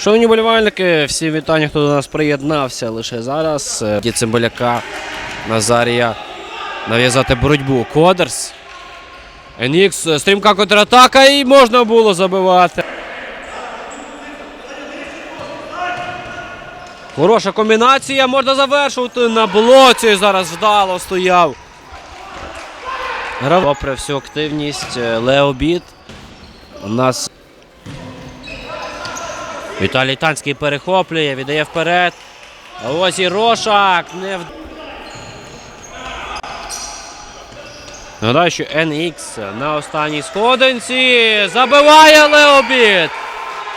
Шановні болівальники, всі вітання, хто до нас приєднався лише зараз. Е, Цимбаляка, Назарія нав'язати боротьбу. Кодерс. Енікс, е, стрімка контратака і можна було забивати. Хороша комбінація, можна завершувати на блоці. Зараз вдало стояв. Попри всю активність, е, Лео Біт. У нас Віталій Танський перехоплює, віддає вперед. Ось і Рошак. Не в... Нагадаю, що NX на останній сходинці забиває Леобіт.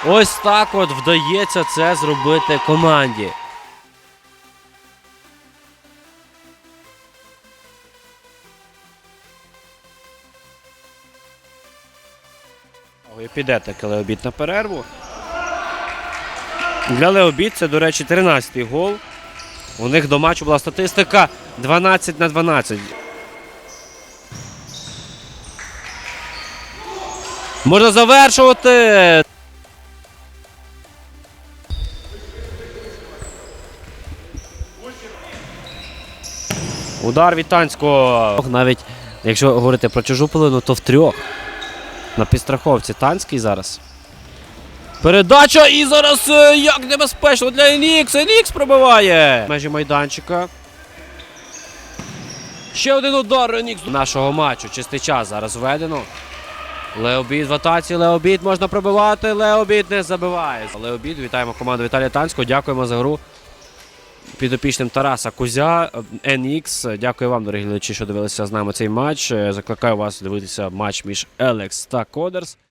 Ось так от вдається це зробити команді. Ви підете Леобіт на перерву. Для Леобіт це, до речі, 13-й гол. У них до матчу була статистика 12 на 12. Можна завершувати. Удар Вітанського. Навіть якщо говорити про чужу половину, то в трьох. На підстраховці Танський зараз. Передача і зараз е, як небезпечно для Енікс. Енікс пробиває. Межі майданчика. Ще один удар Енікс нашого матчу. Чистий час зараз введено. Леобід в атаці. Леобід можна пробивати. Леобід не забиває. Леобід, вітаємо команду Віталія Танського. Дякуємо за гру. Підопічним Тараса Кузя, NX. Дякую вам, дорогі глядачі, що дивилися з нами цей матч. Е, Закликаю вас дивитися матч між Елекс та Кодерс.